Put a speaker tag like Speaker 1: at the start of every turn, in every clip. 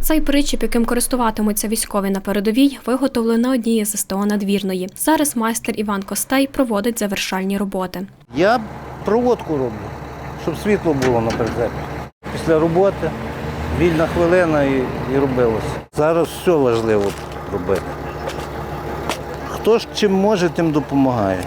Speaker 1: Цей причіп, яким користуватимуться військові на передовій, виготовлений на одній з СТО надвірної. Зараз майстер Іван Костей проводить завершальні роботи.
Speaker 2: Я проводку роблю, щоб світло було на прицепі. Після роботи вільна хвилина і, і робилося. Зараз все важливо робити. Хто ж чим може, тим допомагає.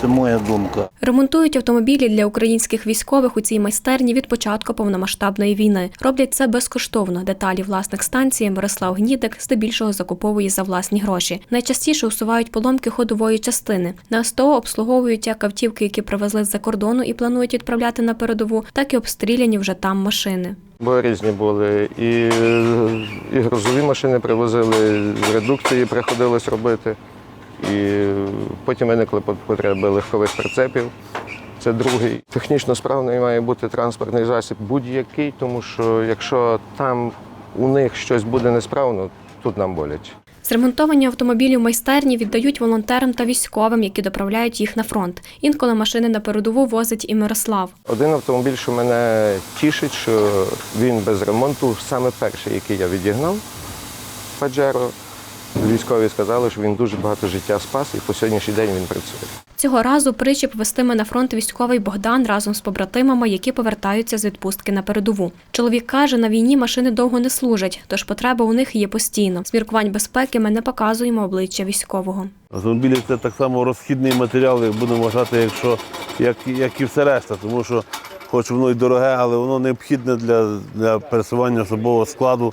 Speaker 2: Це моя думка.
Speaker 1: Ремонтують автомобілі для українських військових у цій майстерні від початку повномасштабної війни. Роблять це безкоштовно. Деталі власник станції Мирослав Гнідик здебільшого закуповує за власні гроші. Найчастіше усувають поломки ходової частини. На СТО обслуговують як автівки, які привезли з-за кордону і планують відправляти на передову, так і обстріляні вже там машини.
Speaker 3: Бо різні були. І, і грузові машини привозили, редукції приходилось робити. І потім виникли потреби легкових прицепів. Це другий. Технічно справний має бути транспортний засіб будь-який, тому що якщо там у них щось буде несправно, тут нам боляче.
Speaker 1: Зремонтовані автомобілі в майстерні віддають волонтерам та військовим, які доправляють їх на фронт. Інколи машини на передову возить і Мирослав.
Speaker 3: Один автомобіль, що мене тішить, що він без ремонту, саме перший, який я відігнав, Паджеро. Військові сказали, що він дуже багато життя спас і по сьогоднішній день він працює.
Speaker 1: Цього разу причіп вестиме на фронт військовий Богдан разом з побратимами, які повертаються з відпустки на передову. Чоловік каже, на війні машини довго не служать, тож потреба у них є постійно. З міркувань безпеки ми не показуємо обличчя військового.
Speaker 4: Автомобілі це так само розхідний матеріал, як будемо вважати, якщо, як, як і все решта, тому що хоч воно й дороге, але воно необхідне для, для пересування особового складу.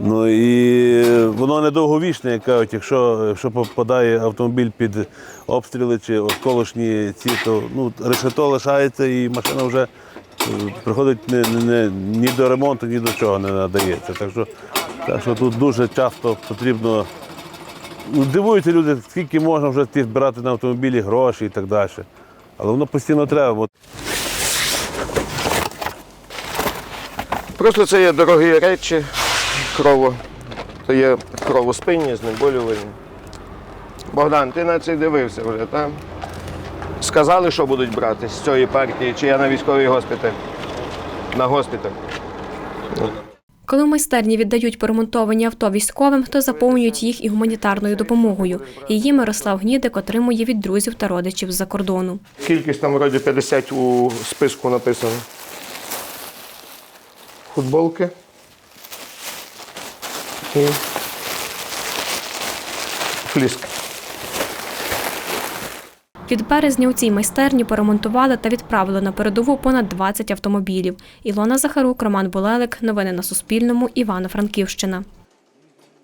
Speaker 4: Ну і воно недовговічне, як кажуть, якщо, якщо попадає автомобіль під обстріли чи осколочні ці, то ну, решето лишається і машина вже е, приходить не, не, ні до ремонту, ні до чого не надається. Так що, так що тут дуже часто потрібно Ну, Дивуються люди, скільки можна вже збирати на автомобілі гроші і так далі. Але воно постійно треба.
Speaker 3: Просто це є дорогі речі, крово, то є кровоспинні, знеболювання. Богдан, ти на це дивився вже, так? Сказали, що будуть брати з цієї партії, чи я на військовий госпіталь? На госпіталь.
Speaker 1: Коли в майстерні віддають поремонтовані авто військовим, то заповнюють їх і гуманітарною допомогою. Її Мирослав Гнідик отримує від друзів та родичів з-за кордону.
Speaker 3: Кількість там вроді 50 у списку написано. Футболки. І фліск.
Speaker 1: Від березня у цій майстерні поремонтували та відправили на передову понад 20 автомобілів. Ілона Захарук, Роман Болелик. Новини на Суспільному. Івано-Франківщина.